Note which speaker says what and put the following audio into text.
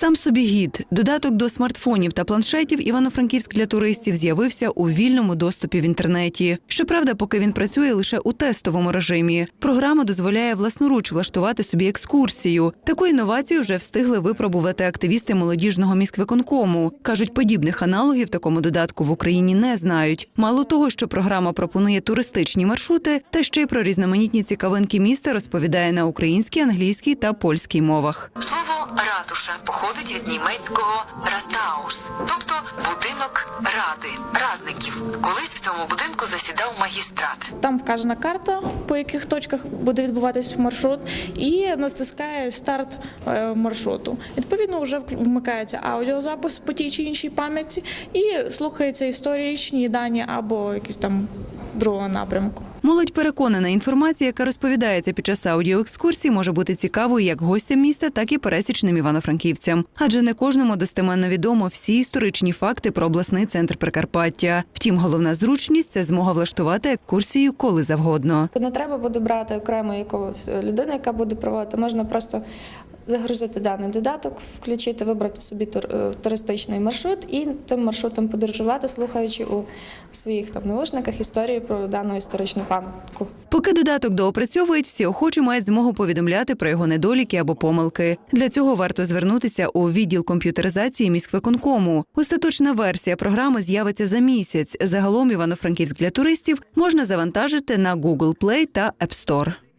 Speaker 1: Сам собі гід. Додаток до смартфонів та планшетів Івано-Франківськ для туристів з'явився у вільному доступі в інтернеті. Щоправда, поки він працює лише у тестовому режимі. Програма дозволяє власноруч влаштувати собі екскурсію. Таку інновацію вже встигли випробувати активісти молодіжного міськвиконкому. кажуть, подібних аналогів такому додатку в Україні не знають. Мало того, що програма пропонує туристичні маршрути, та ще й про різноманітні цікавинки міста розповідає на українській, англійській та польській мовах.
Speaker 2: Ратуша походить від німецького ратаус, тобто будинок ради, радників. Колись в цьому будинку засідав магістрат.
Speaker 3: Там вказана карта, по яких точках буде відбуватись маршрут, і натискає старт е, маршруту. Відповідно, вже вмикається аудіозапис по тій чи іншій пам'яті і слухається історичні дані або якісь там другого напрямку.
Speaker 1: Молодь переконана, інформація, яка розповідається під час аудіоекскурсій, може бути цікавою як гостям міста, так і пересічним івано-франківцям. Адже не кожному достеменно відомо всі історичні факти про обласний центр Прикарпаття. Втім, головна зручність це змога влаштувати екскурсію коли завгодно.
Speaker 4: Не треба буде брати окремо якогось людину, яка буде проводити. Можна просто загрузити даний додаток, включити, вибрати собі е, туристичний маршрут і тим маршрутом подорожувати, слухаючи у своїх там навушниках історії про дану історичну пам'ятку.
Speaker 1: Поки додаток доопрацьовують, всі охочі мають змогу повідомляти про його недоліки або помилки. Для цього варто звернутися у відділ комп'ютеризації міськвиконкому. Остаточна версія програми з'явиться за місяць. Загалом Івано-Франківськ для туристів можна завантажити на Google Play та App Store.